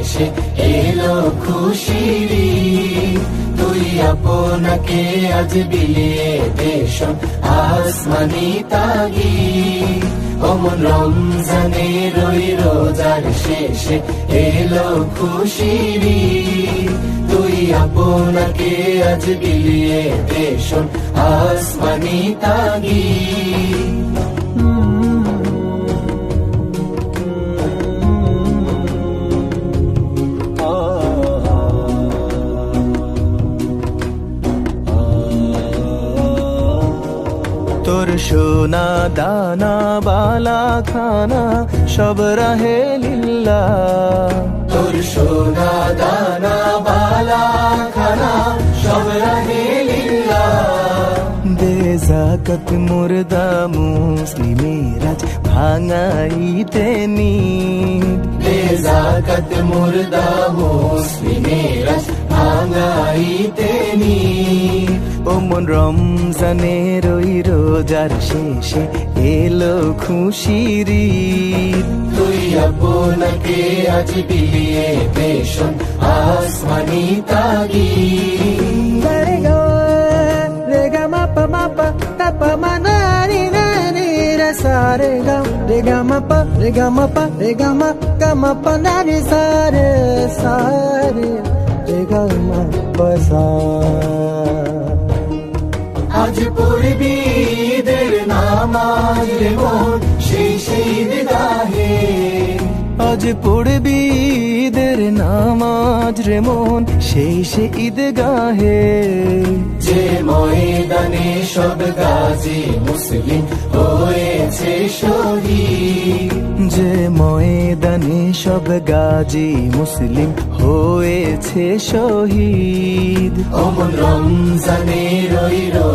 শেষে এলো খুশিরি তুই আপনাকে আজ বিলিয়ে দেশ আসমানি তাগি। অমন রমজানের ওই রোজার শেষে এলো খুশিরি তুই আপনাকে আজ বিলিয়ে দেশ আসমানি তাগি। সোনা দানা বালা খানা সব রাহে লিল্লা তোর সোনা দানা বালা খানা সব রাহে লিল্লা দে জাকত মুর্দা মুসলিমেরাজ ভাঙাইতে নিদ দে জাকাত মুর্দা মুসলিমেরা ভাঙাইতে নি ওমন রমজানের ওই রোজার শেষে এলো খুশিরি তুই আপনাকে আজ বিলিয়ে বেশন আসমানি তাগি। রেগা মাপা মাপা রে সারে গা। মাপা মাপা রেগা মা গা মাপা নানি সারে সারে রেগা মাপা সা। আজ পড়বি দের নামাজ রে মন, সেই সেই গাহে আজ পড়বি ঈদের নামাজ রে মন, সেই সে ঈদ গাহে যে ময়দানে সব গাজী মুসলিম হয়েছে শহীদ। যে ময়দানে সব গাজী মুসলিম হয়েছে শহীদ। অমন রমজানের ওই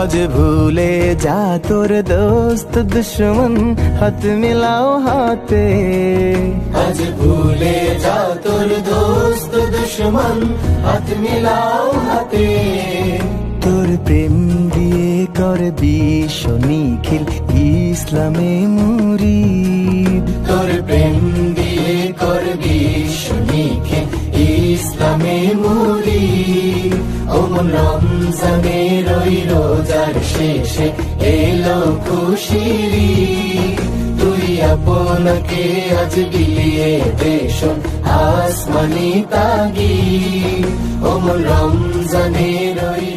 আজ ভুলে যা তোর দোস্ত দুশ্মন হাত মিলাও হাতে আজ ভুলে যা তোর দোস্ত দুশ্মন হাত মিলাও হাতে তোর প্রেম দিয়ে কর বিশ্ব নিখিল ইসলামে মুরিদ তোর প্রেম দিয়ে কর করবি শুনিকে ইসলামে মুরি রমজানের ওই রোজার শেষে, এলো খুশিরি। তুই আপনাকে আজ বিলিয়ে দেশ আসমানি তাগি ওমন রমজানের ওই